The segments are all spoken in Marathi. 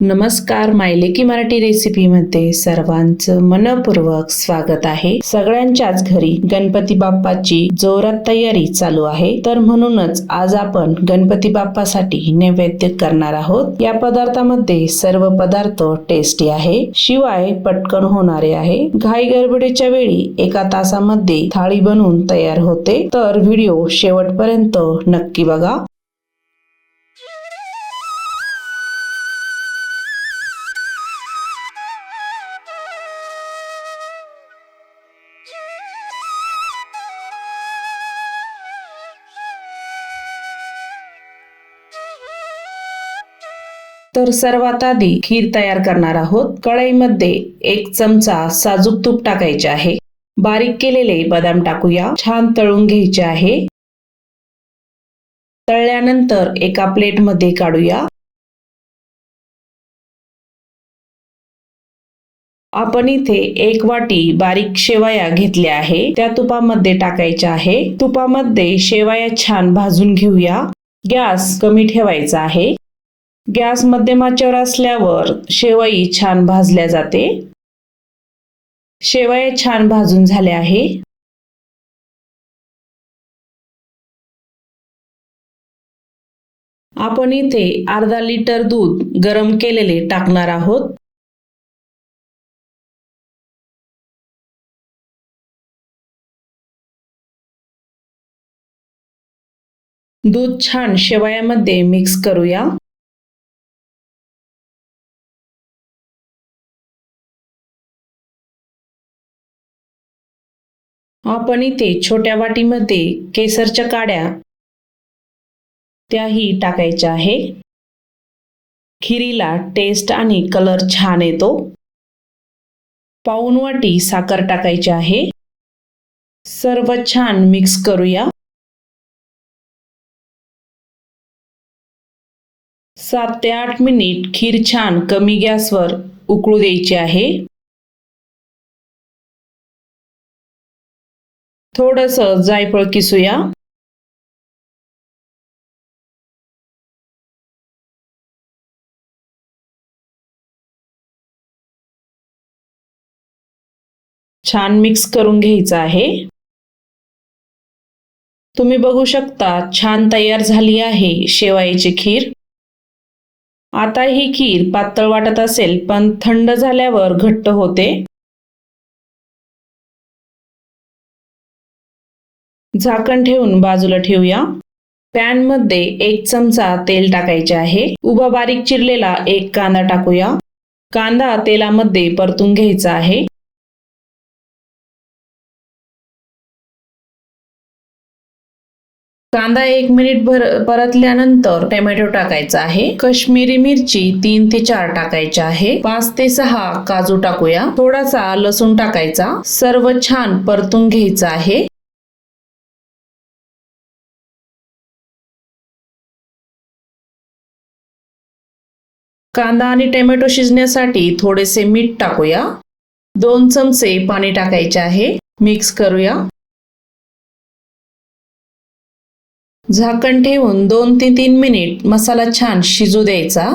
नमस्कार मायलेकी मराठी रेसिपीमध्ये सर्वांचं मनपूर्वक स्वागत आहे. सगळ्यांच्याच घरी गणपती बाप्पाची जोरात तयारी चालू आहे. तर म्हणूनच आज आपण गणपती बाप्पासाठी नैवेद्य करणार आहोत. या पदार्थामध्ये सर्व पदार्थ टेस्टी आहे. शिवाय पटकन होणारे आहे. घाई गडबडीच्या वेळी एका तासामध्ये थाळी बनवून तयार होते. तर व्हिडिओ शेवटपर्यंत नक्की बघा. तर सर्वात आधी खीर तयार करणार आहोत. कढईमध्ये एक चमचा साजूक तूप टाकायचे आहे. बारीक केलेले बदाम टाकूया. छान तळून घ्यायचे आहे. तळल्यानंतर एका प्लेटमध्ये काढूया. आपण इथे एक वाटी बारीक शेवया घेतल्या आहे. त्या तुपामध्ये टाकायच्या आहे. तुपामध्ये शेवाया छान भाजून घेऊया. गॅस कमी ठेवायचा आहे. गॅस मध्यमाच्यावर असल्यावर शेवई छान भाजल्या जाते. शेवया छान भाजून झाल्या आहे. आपण इथे अर्धा लिटर दूध गरम केलेले टाकणार आहोत. दूध छान शेवयामध्ये मिक्स करूया. आपण इथे छोट्या वाटीमध्ये केसरच्या काड्या त्याही टाकायच्या आहे. खिरीला टेस्ट आणि कलर छान येतो. पाऊन वाटी साखर टाकायची आहे. सर्व छान मिक्स करूया. सात ते आठ मिनिट खीर छान कमी गॅसवर उकळू द्यायची आहे. थोडस जायफळ किसूया. छान मिक्स करून घ्यायचं आहे. तुम्ही बघू शकता छान तयार झाली आहे शेवाईची खीर. आता ही खीर पातळ वाटत असेल पण थंड झाल्यावर घट्ट होते. झाकण ठेवून बाजूला ठेवूया. पॅनमध्ये एक चमचा तेल टाकायचे आहे. उभा बारीक चिरलेला एक कांदा टाकूया. कांदा तेलामध्ये परतून घ्यायचा आहे. कांदा एक मिनिट भर परतल्यानंतर टोमॅटो टाकायचा आहे. कश्मीरी मिरची तीन ते चार टाकायची आहे. पाच ते सहा काजू टाकूया. थोडासा लसूण टाकायचा. सर्व छान परतून घ्यायचं आहे. कांदा आणि टोमॅटो शिजण्यासाठी थोडेसे मीठ टाकूया. दोन चमचे पाणी टाकायचे आहे. मिक्स करूया. झाकण ठेवून दोन ते तीन मिनिट मसाला छान शिजू द्यायचा.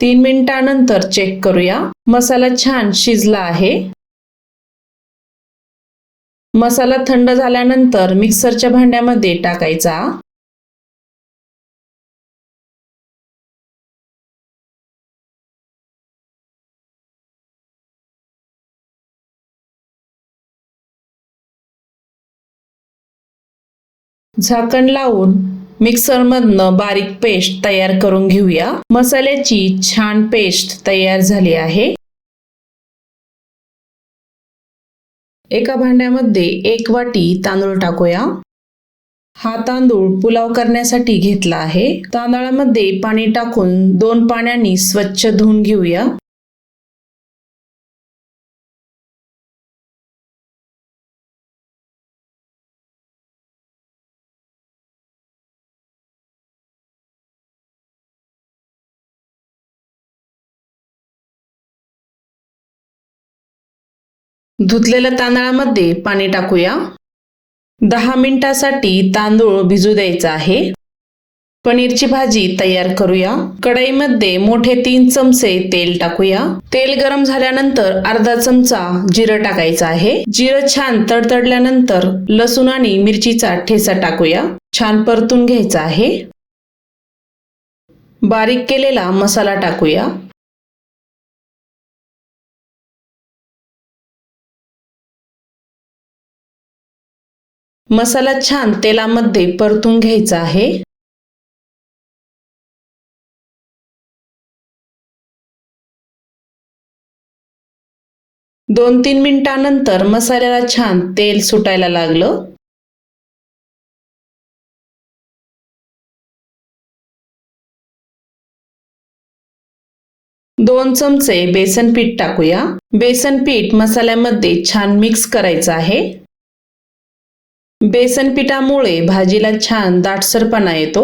तीन मिनिटानंतर चेक करूया. मसाला छान शिजला आहे. मसाला थंड झाल्यानंतर मिक्सरच्या भांड्यामध्ये टाकायचा. झाकण लावून मिक्सरमधनं बारीक पेस्ट तयार करून घेऊया. मसाल्याची छान पेस्ट तयार झाली आहे. एका भांड्यामध्ये एक वाटी तांदूळ टाकूया. हा तांदूळ पुलाव करण्यासाठी घेतला आहे. तांदळामध्ये पाणी टाकून दोन पाण्याने स्वच्छ धुवून घेऊया. धुतलेल्या तांदळामध्ये पाणी टाकूया. दहा मिनिटासाठी तांदूळ भिजू द्यायचा आहे. पनीरची भाजी तयार करूया. कढईमध्ये मोठे तीन चमचे तेल टाकूया. तेल गरम झाल्यानंतर अर्धा चमचा जिरं टाकायचं आहे. जिरं छान तडतडल्यानंतर लसूण आणि मिरचीचा ठेचा टाकूया. छान परतून घ्यायचा आहे. बारीक केलेला मसाला टाकूया. मसाला छान तेलामध्ये परतून घ्यायचा आहे. दोन तीन मिनिटांनंतर मसाल्याला छान तेल सुटायला लागलं. दोन चमचे बेसन पीठ टाकूया. बेसन पीठ मसाल्यामध्ये छान मिक्स करायचं आहे. बेसन पिठामुळे भाजीला छान दाटसरपणा येतो.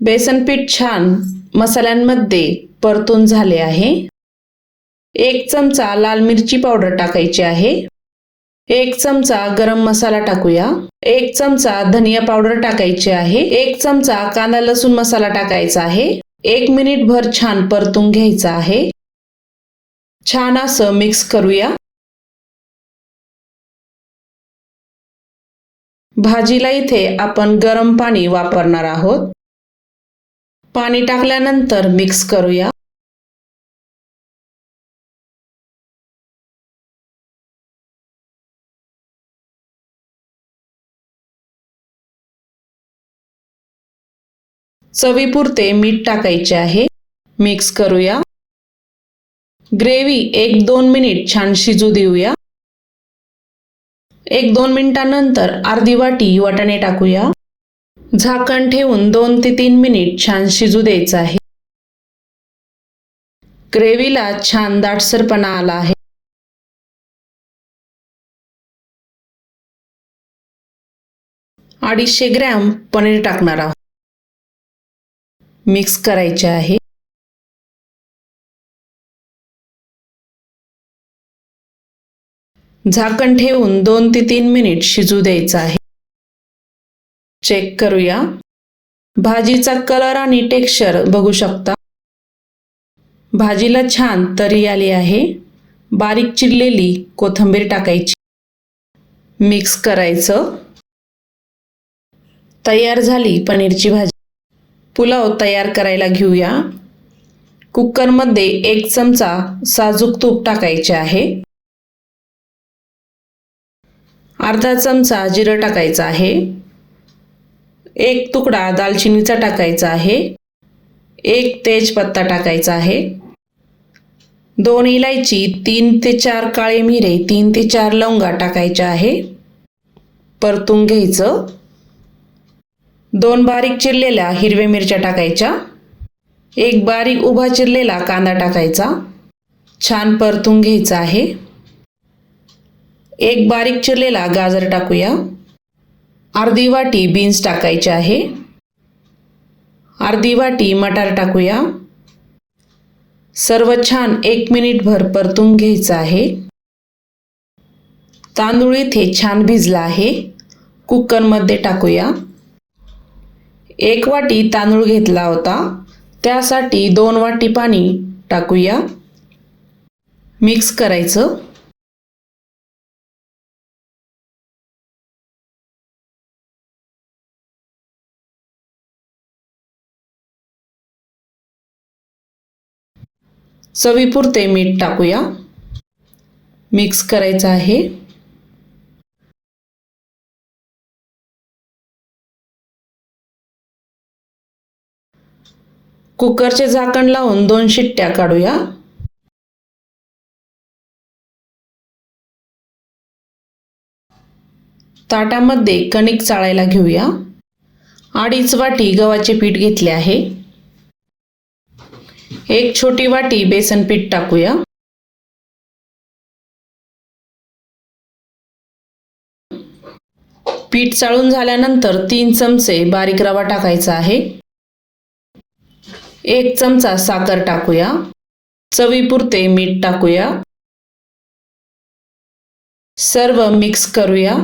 बेसन पीठ छान मसाल्यांमध्ये परतून झाले आहे. एक चमचा लाल मिरची पावडर टाकायची आहे. एक चमचा गरम मसाला टाकूया. एक चमचा धनिया पावडर टाकायची आहे. एक चमचा कांदा लसूण मसाला टाकायचा आहे. एक मिनिट भर छान परतून घ्यायचा आहे. छान असं मिक्स करूया. भाजीला इथे आपण गरम पाणी वापरणार आहोत. पाणी टाकल्यानंतर मिक्स करूया. चवीपुरते मीठ टाकायचे आहे. मिक्स करूया. ग्रेव्ही एक दोन मिनिट छान शिजू देऊया. एक दोन मिनिटांनंतर अर्धी वाटी वाटाणे टाकूया. झाकण ठेवून दोन ते तीन मिनिट छान शिजू द्यायचं आहे. ग्रेव्हीला छान दाटसरपणा आला आहे. अडीचशे ग्रॅम पनीर टाकणार आहोत. मिक्स करायचे आहे. झाकण ठेवून दोन ते तीन मिनिट शिजू द्यायचं आहे. चेक करूया. भाजीचा कलर आणि टेक्स्चर बघू शकता. भाजीला छान तरी आली आहे. बारीक चिरलेली कोथिंबीर टाकायची. मिक्स करायचं. तयार झाली पनीरची भाजी. पुलाव तयार करायला घेऊया. कुकरमध्ये एक चमचा साजूक तूप टाकायचे आहे. अर्धा चमचा जिरं टाकायचं आहे. एक तुकडा दालचिनीचा टाकायचा आहे. एक तेजपत्ता टाकायचा आहे. दोन इलायची तीन ते चार काळे मिरे तीन ते चार लवंगा टाकायच्या आहे. परतून घ्यायचं. दोन बारीक चिरलेल्या हिरव्या मिरच्या टाकायच्या. एक बारीक उभा चिरलेला कांदा टाकायचा. छान परतून घ्यायचा आहे. एक बारीक चिरलेला गाजर टाकूया. अर्धी वाटी बीन्स टाकायचे आहे. अर्धी वाटी मटार टाकूया. सर्व छान एक मिनिटभर परतून घ्यायचं आहे. तांदूळ इथे छान भिजला आहे. कुकरमध्ये टाकूया. एक वाटी तांदूळ घेतला होता. त्यासाठी दोन वाटी पाणी टाकूया. मिक्स करायचं. चवीपुरते मीठ टाकूया. मिक्स करायचं आहे. कुकरचे झाकण लावून दोन शिट्ट्या काढूया. ताटामध्ये कणिक चाळायला घेऊया. अडीच वाटी गव्हाचे पीठ घेतले आहे. एक छोटी वाटी बेसन पीठ टाकूया. पीठ चाळून झाल्यानंतर तीन चमचे बारीक रवा टाकायचा आहे. एक चमचा साखर टाकूया. चवीपुरते मीठ टाकूया. सर्व मिक्स करूया.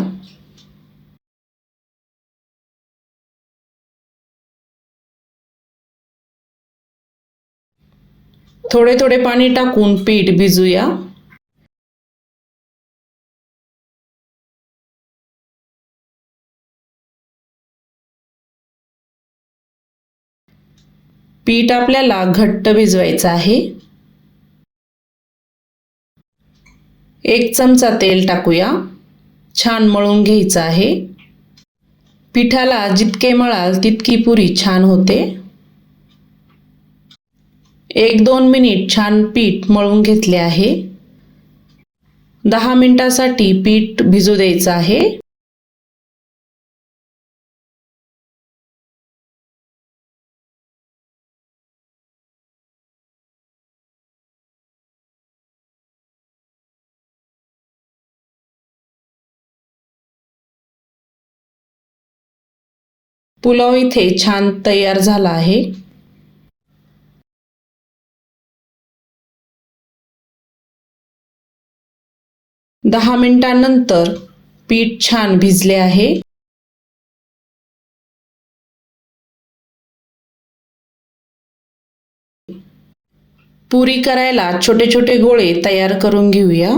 थोडे थोडे पाणी टाकून पीठ भिजूया. पीठ आपल्याला घट्ट भिजवायचं आहे. एक चमचा तेल टाकूया. छान मळून घ्यायचं आहे. पिठाला जितके मळाल तितकी पुरी छान होते. एक दोन मिनिट छान पीठ मळून घेतले आहे. दहा मिनिटासाठी पीठ भिजू द्यायचं आहे. पुलाव इथे छान तयार झाला आहे. दहा मिनिटांनंतर पीठ छान भिजले आहे. पुरी करायला छोटे छोटे गोळे तयार करून घेऊया.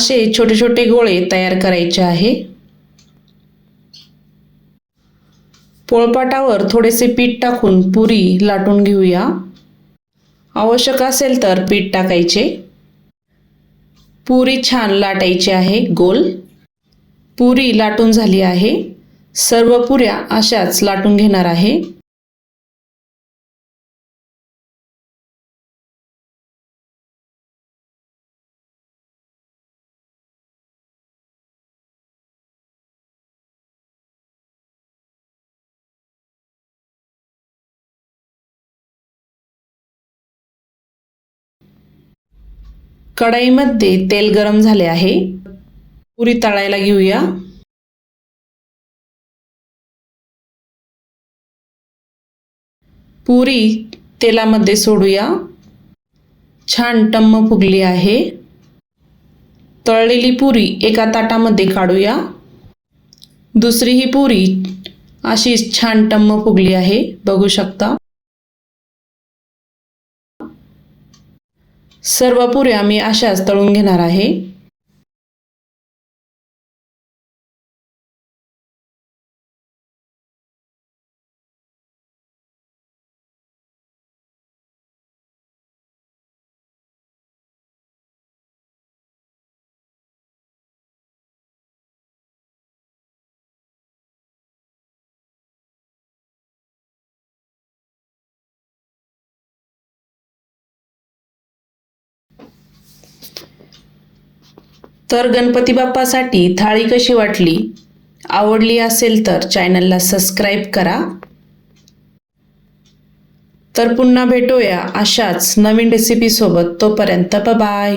असे छोटे छोटे गोळे तयार करायचे आहे. पोळपाटावर थोडेसे पीठ टाकून पुरी लाटून घेऊया. आवश्यक असेल तर पीठ टाकायचे. पुरी छान लाटायची आहे गोल. पुरी लाटून झाली आहे. सर्व पुऱ्या अशाच लाटून घेणार आहे. कढईमध्ये तेल गरम झाले आहे. पुरी तळायला घेऊया. पुरी तेलामध्ये सोडूया. छान टम्म फुगली आहे. तळलेली पुरी एका ताटामध्ये काढूया. दुसरी ही पुरी अशीच छान टम्म फुगली आहे. बघू शकता. सर्व पुऱ्या मी अशाच तळून घेणार आहे. तर गणपती बाप्पासाठी थाळी कशी वाटली? आवडली असेल तर चॅनलला सबस्क्राईब करा. तर पुन्हा भेटूया अशाच नवीन रेसिपीसोबत तोपर्यंत बाय